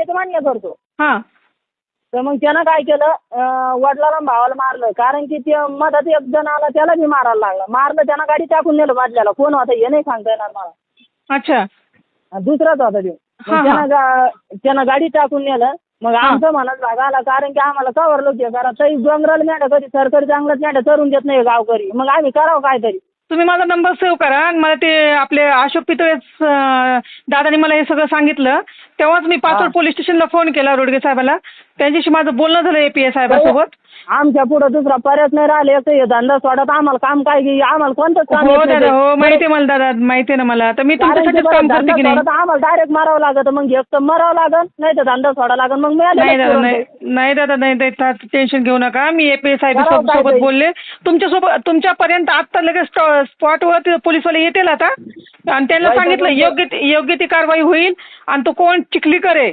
त्याचं मान्य करतो. हां. तर मग त्यानं काय केलं? वडिलाला भावाला मारलं. कारण की ते मधात एक जण आला त्याला बी मारायला लागला. मारलं त्यानं गाडी टाकून नेलं बादल्याला. कोण होता? हे नाही सांगता येणार मला. अच्छा. दुसराच होता तो त्यानं गाडी टाकून नेलं. मग आमचं म्हणत भाग आला. कारण की आम्हाला कवर लोक करा तरी डोंगराला मॅडा कधी सरकारी चांगलंच मॅडा करून देत नाही गावकरी. मग आम्ही करावं काहीतरी. तुम्ही माझा नंबर सेव्ह करा. आणि मला ते आपले अशोक पितळेच दादानी मला हे सगळं सांगितलं. तेव्हाच मी पाचवड पोलीस स्टेशनला फोन केला रोडगे साहेबाला. त्यांच्याशी माझं बोलणं झालं एपीए साहेबासोबत. आमच्या पुढं दुसरा पर्याय नाही राहिले. तर हे धंदा सोडत आम्हाला काम काय की आम्हाला कोणतंच काम हो येत? नाही दादा. हो माहिती आहे मला दादा माहिती आहे ना मला. तर मी तुमच्यासाठीच बरं काम करते धंदा की नाही? सोडत आम्हाला डायरेक्ट मारावं लागत. मग एक तर मरावं लागल नाही तर धंदा सोडा लागल मग नाही दादा मिळालं नाही दादा नाही नाही ता- टेन्शन घेऊ नका. मी एपीए साहेब करावं सोबत काय सोबत. बोलले. तुमच्यासोबत तुमच्यापर्यंत आत्ता लगेच स्पॉटवर पोलीसवाले येतील आता. आणि त्यांना सांगितलं योग्य ती- योग्य ती कारवाई होईल. आणि तो कोण चिखलीकर आहे?